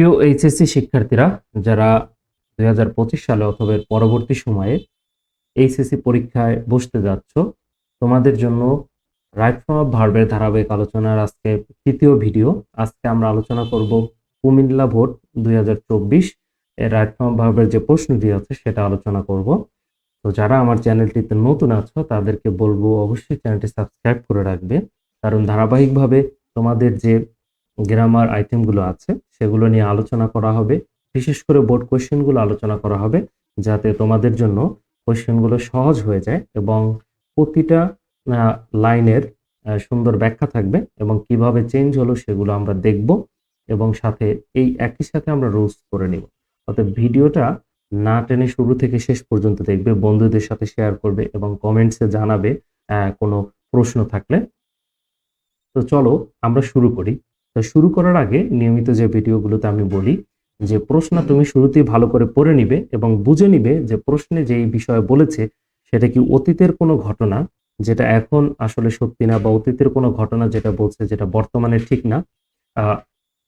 প্রিয় এইচএসসি শিক্ষার্থীরা, যারা দুই হাজার পঁচিশ সালে অথবা পরবর্তী সময়ে এইচএসসি পরীক্ষায় বসতে যাচ্ছ, তোমাদের জন্য রাইট ফর্ম অফ ভার্বের ধারাবাহিক আলোচনার আজকে তৃতীয় ভিডিও আজকে আমরা আলোচনা করব কুমিল্লা ভোট দুই হাজার চব্বিশ। এর রাইট ফর্ম অফ ভার্বের যে প্রশ্নটি আছে, সেটা আলোচনা করব। তো যারা আমার চ্যানেলটিতে নতুন আছো, তাদেরকে বলব অবশ্যই চ্যানেলটি সাবস্ক্রাইব করে রাখবে। কারণ ধারাবাহিকভাবে তোমাদের যে গ্রামার আইটেমগুলো আছে, সেগুলো নিয়ে আলোচনা করা হবে। বিশেষ করে বোর্ড কোয়েশ্চেনগুলো আলোচনা করা হবে, যাতে তোমাদের জন্য কোয়েশ্চেনগুলো সহজ হয়ে যায় এবং প্রতিটা লাইনের সুন্দর ব্যাখ্যা থাকবে এবং কীভাবে চেঞ্জ হলো সেগুলো আমরা দেখব এবং সাথে এই একই সাথে আমরা রুলস করে নিব। অর্থাৎ ভিডিওটা না টেনে শুরু থেকে শেষ পর্যন্ত দেখবে, বন্ধুদের সাথে শেয়ার করবে এবং কমেন্টসে জানাবে কোনো প্রশ্ন থাকলে। তো চলো আমরা শুরু করি। তো শুরু করার আগে নিয়মিত যে ভিডিওগুলোতে আমি বলি যে প্রশ্ন তুমি শুরুতেই ভালো করে পড়ে নিবে এবং বুঝে নিবে যে প্রশ্নে যেই বিষয়ে বলেছে সেটা কি অতীতের কোনো ঘটনা যেটা এখন আসলে সত্যি না বা অতীতের কোনো ঘটনা যেটা বলছে যেটা বর্তমানে ঠিক না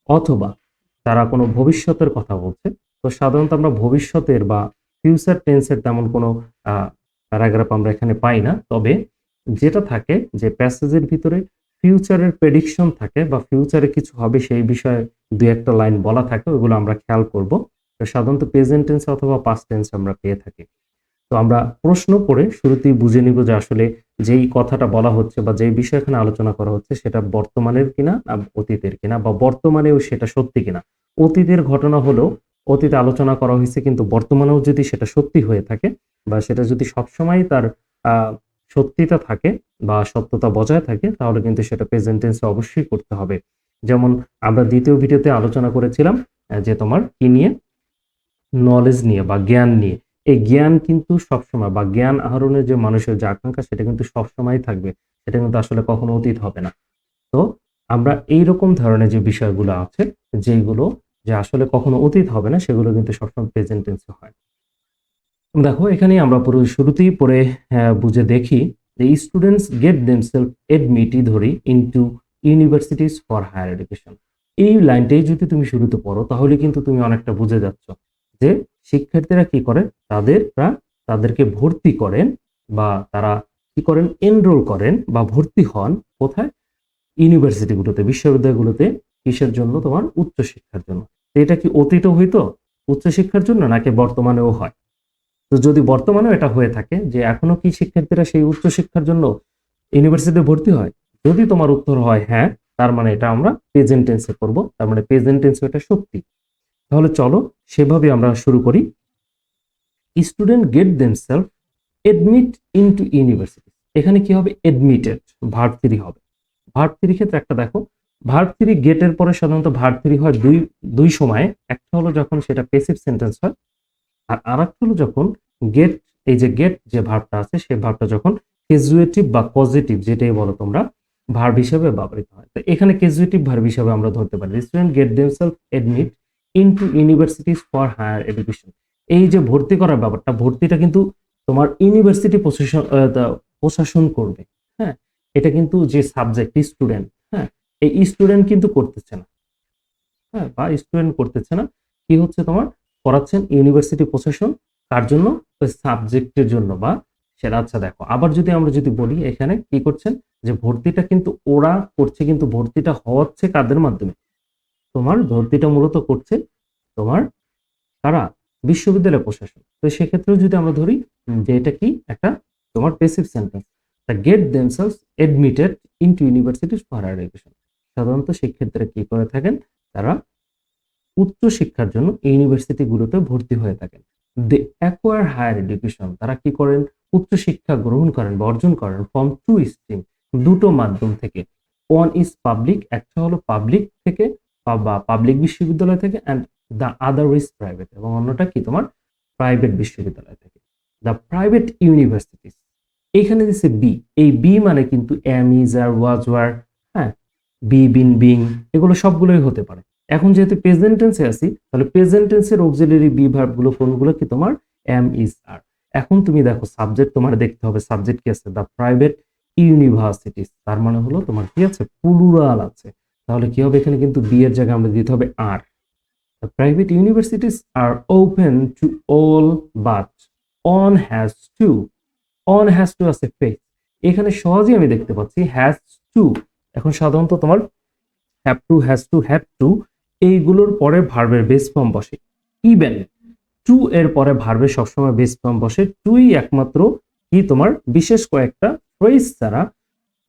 অথবা তারা কোনো ভবিষ্যতের কথা বলছে। তো সাধারণত আমরা ভবিষ্যতের বা ফিউচার টেন্সের তেমন কোনো প্যারাগ্রাফ আমরা এখানে পাই না। তবে যেটা থাকে যে প্যাসেজের ভিতরে ফিউচারের প্রেডিকশন থাকে বা ফিউচারে কিছু হবে, সেই বিষয়ে দুই একটা লাইন বলা থাকে ওগুলো আমরা খেয়াল করব। তো সাধারণত প্রেজেন্ট টেন্স অথবা পাস্ট টেন্স আমরা পেয়ে থাকি। তো আমরা প্রশ্ন করে শুরুতেই বুঝে নিব যে আসলে যেই কথাটা বলা হচ্ছে বা যেই বিষয় এখানে আলোচনা করা হচ্ছে, সেটা বর্তমানের কিনা না অতীতের কিনা বা বর্তমানেও সেটা সত্যি কিনা। অতীতের ঘটনা হলেও অতীতে আলোচনা করা হয়েছে, কিন্তু বর্তমানেও যদি সেটা সত্যি হয়ে থাকে বা সেটা যদি সবসময় তার আহ, সত্যিতা থাকে বা সত্যতা বজায় থাকে তাহলে কিন্তু সেটা প্রেজেন্ট টেন্সে অবশ্যই করতে হবে। যেমন আমরা দ্বিতীয় ভিডিওতে আলোচনা করেছিলাম যে তোমার কি নিয়ে? নলেজ নিয়ে বা জ্ঞান নিয়ে। এই জ্ঞান কিন্তু সবসময় বা জ্ঞান আহরণের যে মানুষের যে আকাঙ্ক্ষা সেটা কিন্তু সবসময় থাকবে। সেটা কিন্তু আসলে কখনো অতীত হবে না। তো আমরা এই রকম ধরনের যে বিষয়গুলো আছে যেগুলো যে আসলে কখনো অতীত হবে না সেগুলো কিন্তু সবসময় প্রেজেন্ট টেন্সে হয়। দেখো এখানে আমরা পুরো শুরুতেই পড়ে আহ, বুঝে দেখি যে স্টুডেন্টস গেট দেমসেলফ এডমিটি ধরি into universities for higher education এই লাইনটাই যদি তুমি শুরুতে পড়ো তাহলে কিন্তু তুমি অনেকটা বুঝে যাচ্ছ যে শিক্ষার্থীরা কি করে? তাদেররা তাদেরকে ভর্তি করেন বা তারা কি করেন? এনরোল করেন বা ভর্তি হন কোথায়? ইউনিভার্সিটিগুলোতে বিশ্ববিদ্যালয়গুলোতে কিসের জন্য? তোমার উচ্চশিক্ষার জন্য। এটা কি অতীত হইতো? উচ্চশিক্ষার জন্য নাকি বর্তমানেও হয়? তো যদি বর্তমানেও এটা হয়ে থাকে যে এখনও কি শিক্ষার্থীরা সেই উচ্চশিক্ষার জন্য ইউনিভার্সিটিতে ভর্তি হয়? যদি তোমার উত্তর হয় হ্যাঁ তার মানে এটা আমরা প্রেজেন্ট টেন্সে করব, তার মানে প্রেজেন্ট টেন্সে এটা সত্যি। তাহলে চলো সেভাবে আমরা শুরু করি। Student get themselves admit into university এখানে কি হবে? এডমিটেড ভার্ব থ্রি হবে। ভার্ব থ্রি ক্ষেত্রে একটা দেখো ভার্ব থ্রি গেটের পরে সাধারণত ভার্ব থ্রি হয় দুই দুই সময়ে। একটা হলো যখন সেটা পেসিভ সেন্টেন্স হয় আর আরেকটা হলো যখন গেট এই যে গেট যে ভার্বটা আছে, সেই ভার্বটা যখন কেজুয়েটিভ বা পজিটিভ যেটাই বলো তোমরা ভার্ব হিসেবে ব্যবহৃত হয়। তো এখানে কেজুয়েটিভ ভার্ব হিসেবে আমরা ধরতে পারি। Student get themselves admit into universities for higher education এই যে ভর্তি করার ব্যাপারটা, ভর্তিটা কিন্তু তোমার ইউনিভার্সিটি প্রশাসন প্রশাসন করবে। হ্যাঁ এটা কিন্তু যে সাবজেক্ট স্টুডেন্ট হ্যাঁ এই স্টুডেন্ট কিন্তু করতেছে না। হ্যাঁ বা স্টুডেন্ট করতেছে না। কি হচ্ছে তোমার? করাচ্ছেন ইউনিভার্সিটি প্রশাসন কার জন্য সাবজেক্টের জন্য বা সেটা আচ্ছা দেখো, আবার যদি আমরা যদি বলি এখানে কি করছেন যে ভর্তিটা কিন্তু ওরা করছে, কিন্তু ভর্তিটা হচ্ছে কাদের মাধ্যমে? তোমার ভর্তিটা মূলত করছে তোমার কারা? বিশ্ববিদ্যালয় প্রশাসন। তো সেক্ষেত্রেও যদি আমরা ধরি যে এটা কি? একটা তোমার পেসিভ সেন্টেন্স তা get themselves admitted into universities for education সাধারণত সেক্ষেত্রে কি করে থাকেন? তারা উচ্চ শিক্ষার জন্য ইউনিভার্সিটিগুলোতে ভর্তি হয়ে থাকেন। দে অ্যাকোয়ার হায়ার এডুকেশন তারা কি করেন? উচ্চ শিক্ষা গ্রহণ করেন বা অর্জন করেন ফ্রম টু স্ট্রিম দুটো মাধ্যম থেকে। ওয়ান ইজ পাবলিক একটা হলো পাবলিক থেকে বা- পাবলিক বিশ্ববিদ্যালয় থেকে and the other is private এবং অন্যটা কি তোমার? প্রাইভেট বিশ্ববিদ্যালয় থেকে। দ্য প্রাইভেট ইউনিভার্সিটিস এইখানে দিচ্ছে বি এই বি মানে কিন্তু am is are was were হ্যাঁ বি বিন বিং এগুলো সবগুলোই হতে পারে। এখন যেহেতু প্রেজেন্ট টেন্সে আছি, তাহলে প্রেজেন্ট টেন্সের অক্সিলারি বি ভার্বগুলো কোনগুলো কি তোমার? এম ইজ আর এখন তুমি দেখো সাবজেক্ট তোমার দেখতে হবে। সাবজেক্ট কি আছে? দ্য প্রাইভেট ইউনিভার্সিটিস তার মানে হলো তোমার কি আছে? প্লুরাল আছে। তাহলে কি হবে? এখানে কিন্তু বি এর জায়গায় আমরা দিতে হবে আর The private universities are open to all, but on has to on has to আছে face এখানে সহজেই আমি দেখতে পাচ্ছি হ্যাজ টু এখন সাধারণত তোমার have to has to have to এইগুলোর পরে ভার্বের বেস ফর্ম বসে। ইভেন টু এর পরে ভার্বের সবসময় বেস ফর্ম বসে। টুই একমাত্র কি তোমার বিশেষ কয়েকটা ফ্রেজ ছাড়া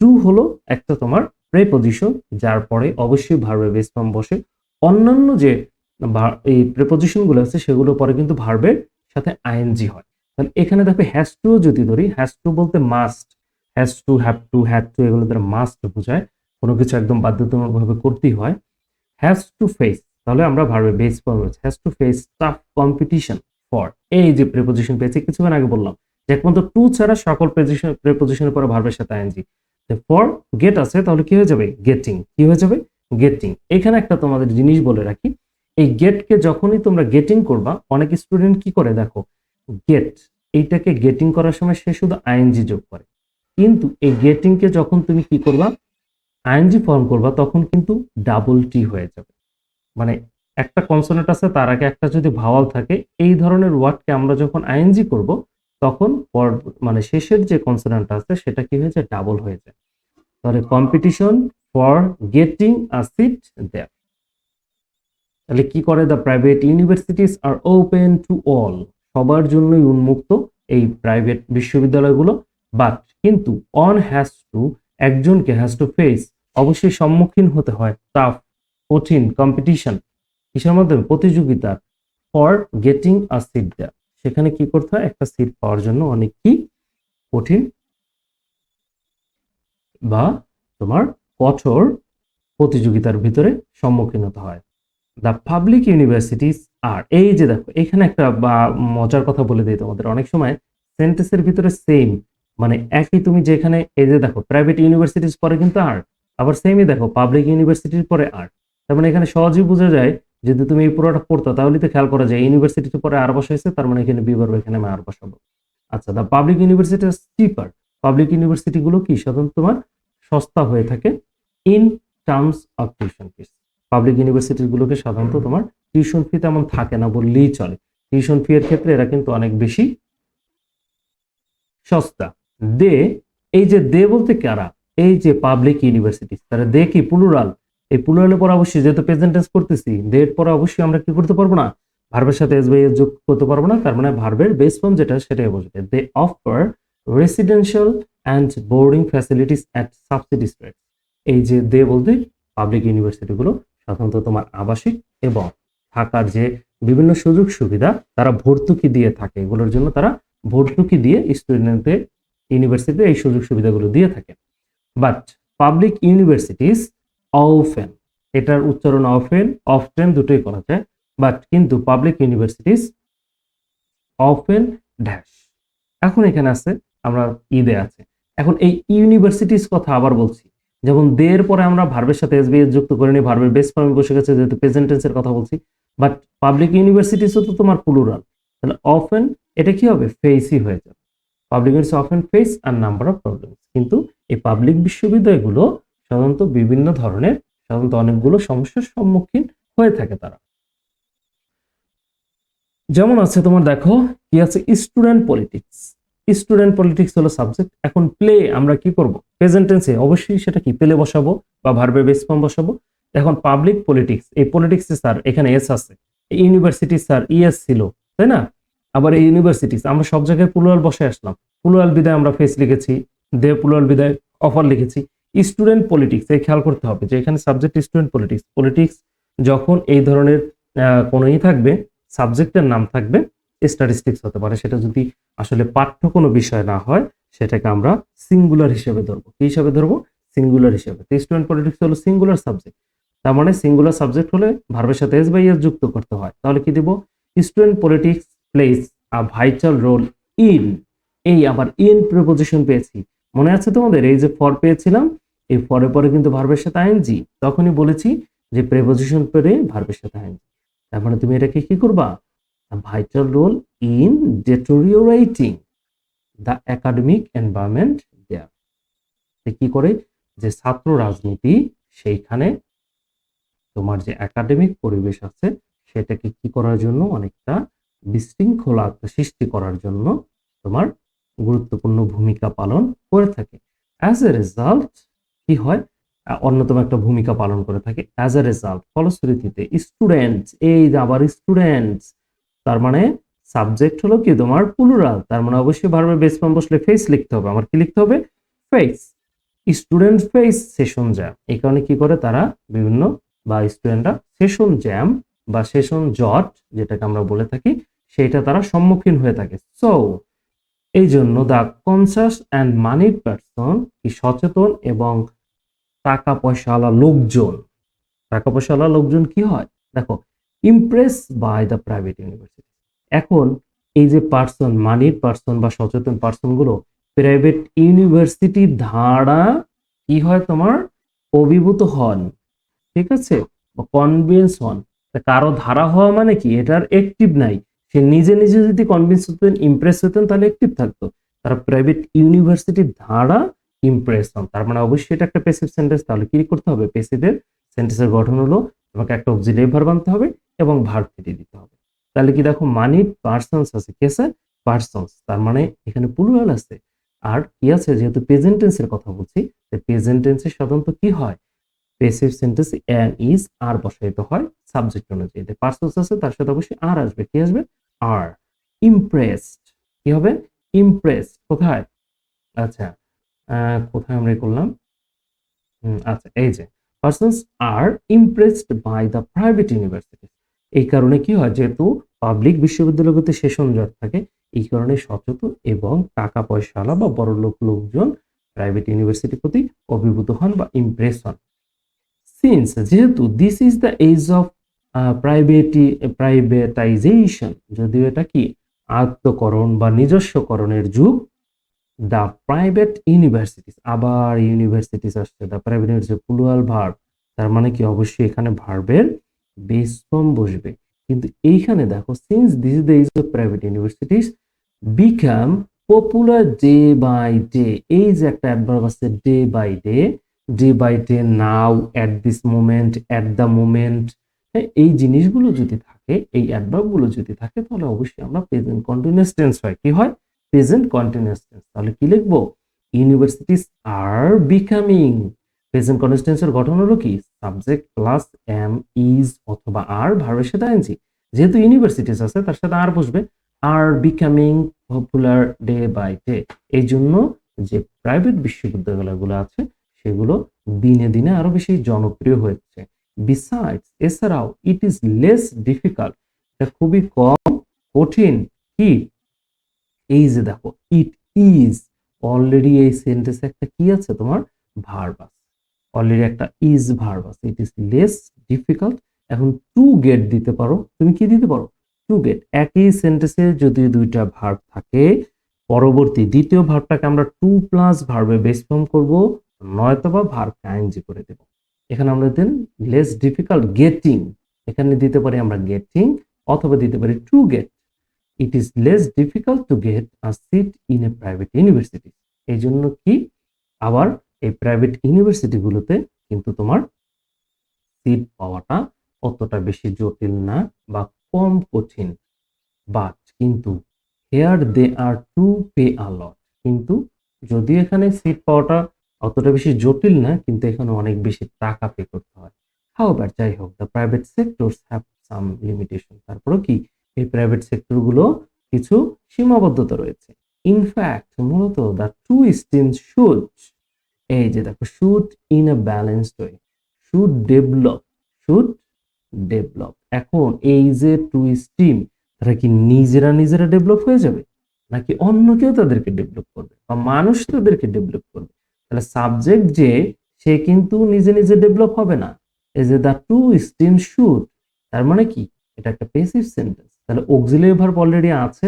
টু হলো একটা তোমার প্রেপোজিশন যার পরে অবশ্যই ভার্বের বেস ফর্ম বসে। অন্যান্য যে এই প্রেপোজিশনগুলো আছে, সেগুলোর পরে কিন্তু ভার্বের সাথে আইএনজি হয়। তাহলে এখানে দেখো হ্যাজ টু যদি ধরি হ্যাজ টু বলতে must has to have to had to এগুলো দ্বারা মাস্ট বোঝায়। কোনো কিছু একদম বাধ্যতামূলকভাবে করতেই হয়। হ্যাজ টু ফেস তাহলে আমরা ভার্বের বেস রয়েছে has to face tough competition for এই যে প্রেপোজিশন পেয়েছি, কিছুক্ষণ আগে বললাম, যে একমাত্র টু ছাড়া সকল প্রেপোজিশনের পরে ভার্বের সাথে আইএনজি ফর গেট আছে, তাহলে কি হয়ে যাবে? গেটিং কি হয়ে যাবে? গেটিং এখানে একটা তোমাদের জিনিস বলে রাখি, এই গেটকে যখনই তোমরা গেটিং করবা, অনেক স্টুডেন্ট কি করে দেখো গেট এইটাকে গেটিং করার সময় সে শুধু আইএনজি যোগ করে, কিন্তু এই গেটিংকে যখন তুমি কি করবা আইএনজি ফর্ম করবা, তখন কিন্তু ডাবল টি হয়ে যাবে। মানে একটা কনসোনেন্ট আছে, তার আগে একটা যদি ভাওয়াল থাকে, এই ধরনের ওয়ার্ডকে আমরা যখন আইএনজি করব, তখন মানে শেষের যে কনসোনেন্ট আছে, সেটা কি হয়ে যায়? ডাবল হয়ে যায়। তাহলে competition for getting a seat there তাহলে কি করে? The private universities are open to all সবার জন্যই উন্মুক্ত এই প্রাইভেট বিশ্ববিদ্যালয়গুলো। বাট কিন্তু অন হ্যাজ টু একজনকে হ্যাজ টু ফেস অবশ্যই সম্মুখীন হতে হয়। টাফ কঠিন কম্পিটিশন কিসের মাধ্যমে? প্রতিযোগিতা। For getting a seat there সেখানে কি করতে হয়? একটা সিট পাওয়ার জন্য অনেক কি? কঠিন বা তোমার কঠোর প্রতিযোগিতার ভিতরে সম্মুখীন হতে হয়। দ্য পাবলিক ইউনিভার্সিটিস আর এই যে দেখো, এখানে একটা বা মজার কথা বলে দিই তোমাদের। অনেক সময় সেন্টেন্সের ভিতরে সেম মানে একই তুমি যেখানে এই যে দেখো প্রাইভেট ইউনিভার্সিটিস পরে কিন্তু আর আবার সেমই দেখো পাবলিক ইউনিভার্সিটির পরে আর্ট তার মানে এখানে সহজেই বোঝা যায় যদি তুমি এই পুরোটা পড়তো তাহলে তো খেয়াল করা যায় ইউনিভার্সিটিতে পরে আর বসাইছে তার মানে এখানে বিবার এখানে আমি আর বসাবো। আচ্ছা the public university cheaper public university গুলো কি? সাধারণত তোমার সস্তা হয়ে থাকে in terms of tuition fees public university গুলোকে সাধারণত তোমার টিউশন ফি তেমন থাকে না বললেই চলে। টিউশন ফি এর ক্ষেত্রে এরা কিন্তু অনেক বেশি সস্তা। দে, এই যে দে বলতে কারা? এই যে পাবলিক ইউনিভার্সিটি তারা দে কি প্লুরাল এই প্লুরালের পর অবশ্যই যেহেতু প্রেজেন্ট টেন্স করতেছি দের পরে অবশ্যই আমরা কি করতে পারব না? ভার্বের সাথে এস বাই যোগ করতে পারব না, তার মানে ভার্বের বেস ফর্ম যেটা, সেটাই বসবে they offer residential and boarding facilities at subsidy rate এই যে দে বলতে পাবলিক ইউনিভার্সিটিগুলো সাধারণত তোমার আবাসিক এবং থাকার যে বিভিন্ন সুযোগ সুবিধা, তারা ভর্তুকি দিয়ে থাকে। এগুলোর জন্য তারা ভর্তুকি দিয়ে স্টুডেন্টদের ইউনিভার্সিটিতে এই সুযোগ সুবিধাগুলো দিয়ে থাকে। বাট পাবলিক ইউনিভার্সিটিস অফেন এটার উচ্চারণ অফেন অফটেন দুটোই করা যায় বাট কিন্তু পাবলিক ইউনিভার্সিটিস অফেন ড্যাশ এখন এখানে আছে, আমরা ঈদে আছে। এখন এই ইউনিভার্সিটিস কথা আবার বলছি। যেমন দের পরে আমরা ভার্বের সাথে এস বিএস যুক্ত করে নিই ভার্বের বেস ফর্মে বসে গেছে, যেহেতু প্রেজেন্ট টেন্সের কথা বলছি। বাট পাবলিক ইউনিভার্সিটিসও তো তোমার প্লুরাল তাহলে অফেন এটা কি হবে? ফেসই হয়ে যাবে। Public university often face a number of problems কিন্তু এই পাবলিক বিশ্ববিদ্যালয়গুলো সাধারণত বিভিন্ন ধরনের, সাধারণত অনেকগুলো সমস্যার সম্মুখীন হয়ে থাকে তারা। যেমন আছে তোমার দেখো, কি আছে? স্টুডেন্ট পলিটিক্স স্টুডেন্ট পলিটিক্স হলো সাবজেক্ট এখন প্লে আমরা কি করব? প্রেজেন্ট টেন্সে অবশ্যই সেটা কি? প্লে বসাবো বা ভার্বের বেস ফর্ম বসাবো। এখন পাবলিক পলিটিক্স এই পলিটিক্স স্যার এখানে এস আছে। ইউনিভার্সিটি স্যার ইএস ছিল, তাই না? আবার এই ইউনিভার্সিটিস আমরা সব জায়গায় পুলুয়াল বসে আসলাম। পুলুয়াল বিদায় আমরা ফেস লিখেছি। দে বিদায় অফার লিখেছি। স্টুডেন্ট পলিটিক্স এই খেয়াল করতে হবে যে এখানে সাবজেক্ট স্টুডেন্ট পলিটিক্স। পলিটিক্স যখন এই ধরনের আহ, কোনো ই থাকবে সাবজেক্টের নাম থাকবে স্ট্যাটিস্টিক্স হতে পারে। সেটা যদি আসলে পাঠ্য কোনো বিষয় না হয় সেটাকে আমরা সিঙ্গুলার হিসেবে ধরবো। কি হিসেবে ধরবো? সিঙ্গুলার হিসেবে। তো স্টুডেন্ট পলিটিক্স হলো সিঙ্গুলার সাবজেক্ট তার মানে সিঙ্গুলার সাবজেক্ট হলে ভার্বের সাথে এস বাই এস যুক্ত করতে হয়। তাহলে কি দিব? Student politics plays a vital role in. এই আবার ইন প্রিপোজিশন পেয়েছি। মনে আছে তোমাদের? এই যে ফর পেয়েছিলাম, এই ফরে পরে কিন্তু ভার্বের সাথে আইনজি তখনই বলেছি যে প্রেপোজিশন পরে ভার্বের সাথে আইনজি তার মানে তুমি এটাকে কি করবা? Vital role in deteriorating the academic environment there কি করে? যে ছাত্র রাজনীতি, সেইখানে তোমার যে একাডেমিক পরিবেশ আছে, সেটাকে কি করার জন্য অনেকটা বিশৃঙ্খলা সৃষ্টি করার জন্য তোমার গুরুত্বপূর্ণ ভূমিকা পালন করে থাকে। অ্যাজ এ রেজাল্ট কি হয়? অন্যতম একটা ভূমিকা পালন করে থাকে। অ্যাজ এ রেজাল্ট ফলশ্রুতিতে স্টুডেন্টস এই আবার স্টুডেন্টস তার মানে সাবজেক্ট হলো কি? তোমার প্লুরাল তার মানে অবশ্যই ভার্বের বেস ফর্ম বসলে ফেস লিখতে হবে। আমার কি লিখতে হবে? Face student face session jam এই কারণে কি করে? তারা বিভিন্ন বা স্টুডেন্টরা সেশন জ্যাম বা সেশন জট যেটাকে আমরা বলে থাকি, সেটা তারা সম্মুখীন হয়ে থাকে। সো এই জন্য the conscious and money person কি সচেতন এবং টাকা পয়সাওয়ালা লোকজন টাকা পয়সাওয়ালা লোকজন কি হয়? দেখো impress by the private university এখন এই যে পার্সন মানির পার্সন বা সচেতন পার্সনগুলো প্রাইভেট ইউনিভার্সিটি ধারা কি হয় তোমার? অভিভূত হন। ঠিক আছে? কনভিন্স হন। কারও ধারা হওয়া মানে কি? এটার অ্যাক্টিভ নাই। সে নিজে নিজে যদি কনভিন্স হতেন ইমপ্রেস হতেন, তাহলে অ্যাক্টিভ থাকতো। তারা প্রাইভেট ইউনিভার্সিটির ধারা ইমপ্রেস হন। তার মানে অবশ্যই এটা একটা পেসিভ সেন্টেন্স তাহলে কি করতে হবে? পেসিভের সেন্টেন্সের গঠন হলো, তোমাকে একটা অক্সিলিয়ারি ভার্ব আনতে হবে এবং ভার্ব ফিরিয়ে দিতে হবে। তাহলে কি দেখো মানি পার্সনস আছে। কেসে পার্সনস তার মানে এখানে প্লুরাল আছে। আর কি আছে? যেহেতু প্রেজেন্ট টেন্সের কথা বলছি প্রেজেন্ট টেন্সে সাধারণত কি হয়? Passive sentence am is are বসাইতে হয় সাবজেক্ট অনুযায়ী। পার্সনস আছে, তার সাথে অবশ্যই আর আসবে। কি আসবে? আর ইমপ্রেসড কি হবে? ইমপ্রেসড কোথায়? আচ্ছা কোথায় আমরা করলাম? আচ্ছা এই যে persons are impressed by the private university এই কারণে কি হয়? যেহেতু পাবলিক বিশ্ববিদ্যালয়গুলোতে সেশন জট থাকে, এই কারণে সচেতন এবং টাকা পয়সাওয়ালা বা বড় লোক লোকজন প্রাইভেট ইউনিভার্সিটির প্রতি অভিভূত হন বা ইমপ্রেস হন। সিন্স যেহেতু this is the age of প্রাইভেটি privatisation যদিও এটা কি? আত্মকরণ বা নিজস্বকরণের যুগ দ্য প্রাইভেট ইউনিভার্সিটিস আবার ইউনিভার্সিটিস আসছে the private university plural verb তার মানে কি? অবশ্যই এখানে ভার্বের বেস ফর্ম বসবে। কিন্তু এইখানে দেখো since this is the age of private universities become popular day by day এই যে একটা অ্যাডভার্ব আছে day by day day by day now at this moment at the moment এই জিনিসগুলো যদি থাকে, এই অ্যাডভার্বগুলো যদি থাকে, তাহলে অবশ্যই আমরা প্রেজেন্ট কন্টিনিউয়াস টেন্স হয়। কি হয়? প্রেজেন্ট কন্টিনিউয়াস টেন্স তাহলে কি লিখব? Universities are becoming present continuous টেন্সের গঠন হলো কি? সাবজেক্ট প্লাস এম ইজ অথবা আর ভার্বের সাথে আইনজি যেহেতু ইউনিভার্সিটিস আছে, তার সাথে আর বসবে। Are becoming popular day by day এই জন্য যে প্রাইভেট বিশ্ববিদ্যালয়গুলো আছে, সেগুলো দিনে দিনে আরও বেশি জনপ্রিয় হচ্ছে বিসাইডস এছাড়াও ইট ইজ লেস ডিফিকাল্ট এটা খুবই কম, কঠিন, কি? এই যে দেখো ইট ইজ অলরেডি এই সেন্টেন্সে একটা কি আছে তোমার? ভার্ব আছে। অলরেডি একটা ইজ ভার্ব আছে। ইট ইজ লেস ডিফিকাল্ট এখন টু গেট দিতে পারো। তুমি কি দিতে পারো? টু গেট একই সেন্টেন্সে যদি দুইটা ভার্ব থাকে, পরবর্তী দ্বিতীয় ভার্বটাকে আমরা টু প্লাস ভার্বে বেস ফর্ম করব, নয়তোবা ভার্ব আইনজি করে দেব। এখানে আমরা দেন লেস ডিফিকাল্ট গেটিং এখানে দিতে পারি আমরা গেটিং অথবা দিতে পারি to get it is less difficult to get a seat in a private university এই জন্য কি? আবার এই প্রাইভেট ইউনিভার্সিটিগুলোতে কিন্তু তোমার সিট পাওয়াটা অতটা বেশি জটিল না বা কম কঠিন। বাট কিন্তু here they are to pay a lot কিন্তু যদি এখানে সিট পাওয়াটা অতটা বেশি জটিল না, কিন্তু এখানে অনেক বেশি টাকা পে করতে হয়। হাউবার যাই হোক the private sectors have some limitation তারপরে কি? এই প্রাইভেট সেক্টরগুলো কিছু সীমাবদ্ধতা রয়েছে। ইনফ্যাক্ট মূলত দ্য টু স্ট্রিম শুড এই যে দেখো should in a balanced way should develop should develop এখন এই যে টু স্ট্রিম তারা কি নিজেরা নিজেরা ডেভেলপ হয়ে যাবে? নাকি অন্য কেউ তাদেরকে ডেভেলপ করবে? বা মানুষ তাদেরকে ডেভেলপ করবে? তাহলে সাবজেক্ট যে, সে কিন্তু নিজে নিজে ডেভেলপ হবে না। As a the two stream should তার মানে কি? এটা একটা পেসিভ সেন্টেন্স তাহলে অক্সিলিয়ারি ভার্ব অলরেডি আছে।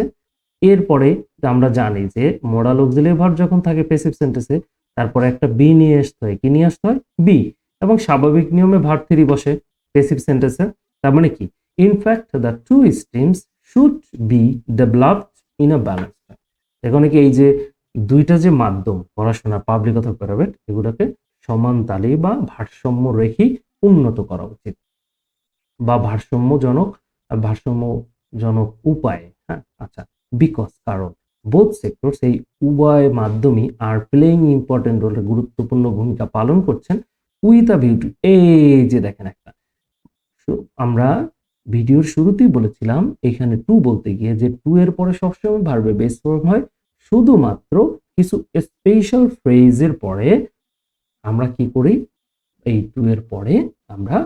এরপরে আমরা জানি যে মোডাল অক্সিলিয়ারি ভার্ব যখন থাকে পেসিভ সেন্টেন্সে তারপরে একটা বি নিয়ে আসতে হয়। কি নিয়ে আসতে হয়? বি এবং স্বাভাবিক নিয়মে ভার্ব থ্রি বসে পেসিভ সেন্টেন্সে তার মানে কি? In fact the two streams should be developed in a balance এখানে কি এই যে দুইটা যে মাধ্যম পড়াশোনা পাবলিক অথবা প্রাইভেট এগুলোকে সমান তালে বা ভারসাম্য রেখেই উন্নত করা উচিত বা ভারসাম্যজনক ভারসাম্যজনক উপায়ে হ্যাঁ আচ্ছা বিকজ কারণ বোধ সেক্টর সেই উভয় মাধ্যমে আর প্লেইং ইম্পর্টেন্ট রোল গুরুত্বপূর্ণ ভূমিকা পালন করছেন উইথ আ ভিউ টু এই যে দেখেন একটা আমরা ভিডিওর শুরুতেই বলেছিলাম, এখানে টু বলতে গিয়ে যে টু এর পরে সবসময় ভার্বে বেস ফর্ম হয় শুধুমাত্র কিছু স্পেশাল ফ্রেজের পরে আমরা কি করি? এই টু এর পরে আমরা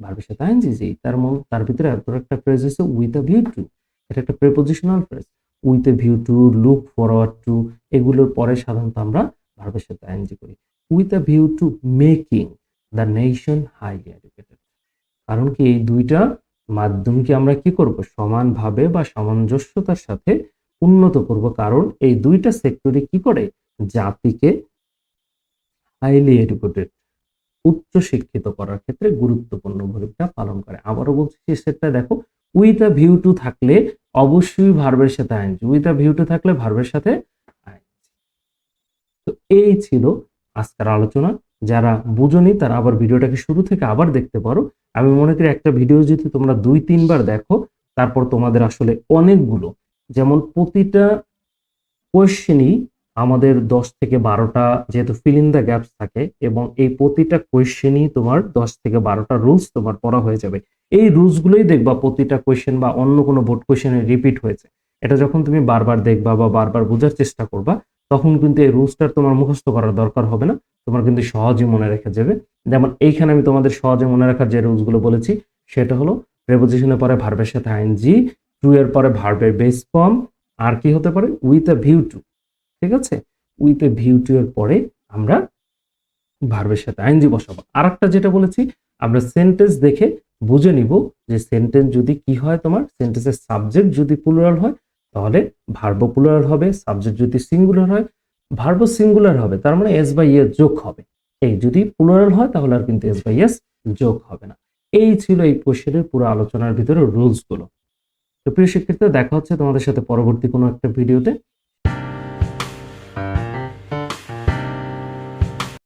ভার্বের সাথে আইনজি যাই তার মধ্যে তার ভিতরে এত একটা ফ্রেজ হচ্ছে উইথ আ ভিউ টু এটা একটা prepositional phrase with view to look forward to এগুলোর পরে সাধারণত আমরা ভার্বের সাথে আইনজি করি। With a view to making the nation highly educated কারণ কি এই দুইটা মাধ্যমকে আমরা কি করব? সমানভাবে বা সামঞ্জস্যতার সাথে উন্নত করব কারণ এই দুইটা সেক্টরে কি করে? জাতিকে হাইলি এডুকেটেড উচ্চ শিক্ষিত করার ক্ষেত্রে গুরুত্বপূর্ণ ভূমিকা পালন করে। আবারও বলছি সেটা দেখো উইথ আ ভিউ টু থাকলে অবশ্যই ভার্বের সাথে ing with a view to থাকলে ভার্বের সাথে আইনজি তো এই ছিল আজকের আলোচনা। যারা বুঝনি, তারা আবার ভিডিওটাকে শুরু থেকে আবার দেখতে পারো। আমি মনে করি একটা ভিডিও যদি তোমরা দুই, তিনবার দেখো, তারপর তোমাদের আসলে অনেকগুলো যেমন প্রতিটা কোয়েশ্চেনই আমাদের দশ থেকে বারোটা যেহেতু ফিল ইন দ্য গ্যাপস থাকে এবং এই প্রতিটা কোয়েশ্চেনই তোমার দশ থেকে বারোটা রুলস তোমার পড়া হয়ে যাবে। এই রুলসগুলোই দেখবা প্রতিটা কোয়েশ্চেন বা অন্য কোনো বোর্ড কোয়েশ্চেনে রিপিট হয়েছে। এটা যখন তুমি বারবার দেখবা বা বারবার বোঝার চেষ্টা করবা, তখন কিন্তু এই রুলসটার তোমার মুখস্থ করার দরকার হবে না। তোমার কিন্তু সহজে মনে রেখে যাবে। যেমন এইখানে আমি তোমাদের সহজে মনে রাখার যে রুলসগুলো বলেছি, সেটা হলো প্রেপোজিশনের পরে ভার্বের সাথে আইনজি টু এর পরে ভার্বের বেস ফর্ম আর কি হতে পারে? উইথ আ ভিউ টু ঠিক আছে? উইথ এ ভিউ টু এর পরে আমরা ভার্বের সাথে আইনজি বসাবো। আর একটা যেটা বলেছি, আমরা সেন্টেন্স দেখে বুঝে নিব যে সেন্টেন্স যদি কি হয় তোমার? সেন্টেন্সের সাবজেক্ট যদি প্লুরাল হয়, তাহলে ভার্ব প্লুরাল হবে সাবজেক্ট যদি সিঙ্গুলার হয় ভার্ব সিঙ্গুলার হবে, তার মানে এস বাই এস যোগ হবে। এই যদি প্লুরাল হয়, তাহলে আর কিন্তু এস বাই এস যোগ হবে না। এই ছিল এই কোশ্চেনের পুরো আলোচনার ভিতরে রুলসগুলো। তো প্রিয় শিক্ষার্থীরা দেখা হচ্ছে তোমাদের সাথে পরবর্তী কোনো একটা ভিডিওতে।